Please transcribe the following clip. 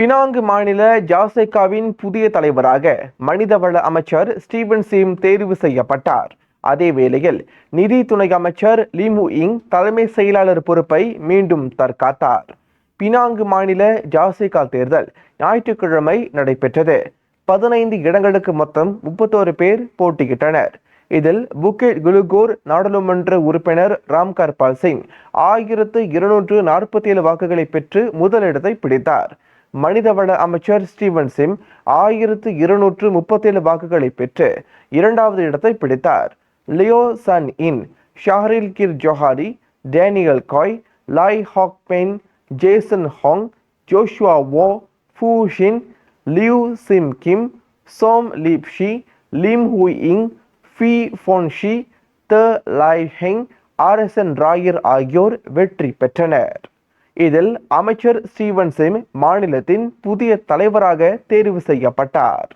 Penang மாநில ஜாசேகாவின் புதிய தலைவராக மனிதவள அமைச்சர் ஸ்டீவன் சிம் தேர்வு செய்யப்பட்டார். அதே வேளையில் நிதி துணை அமைச்சர் லிமு இங் தலைமை செயலாளர் பொறுப்பை மீண்டும் தற்காத்தார். பினாங்கு மாநில ஜாசைகா தேர்தல் ஞாயிற்றுக்கிழமை நடைபெற்றது. பதினைந்து இடங்களுக்கு மொத்தம் முப்பத்தோரு பேர் போட்டியிட்டனர். இதில் புக்கெட் குலுகோர் நாடாளுமன்ற உறுப்பினர் ராம்கர்பால் சிங் ஆயிரத்து இருநூற்று நாற்பத்தி ஏழு வாக்குகளை பெற்று முதலிடத்தை பிடித்தார். மனிதவள அமைச்சர் ஸ்டீவன் சிம் ஆயிரத்து இருநூற்று முப்பத்தேழு வாக்குகளை பெற்று இரண்டாவது இடத்தை பிடித்தார். Leo son in ஷாஹரில் Gir Johari Daniel Kai Lai Hock Ben Jason Hong Joshua Woo Fu Shin Liu Sim Kim Som Leap Shi Lim Hu Ng ஃபி phone Shi The Lai Heng RSN Rayer ஆகியோர் வெற்றி பெற்றனர். இதில் அமைச்சர் ஸ்டீவன்சிங் மாநிலத்தின் புதிய தலைவராக தேர்வு செய்யப்பட்டார்.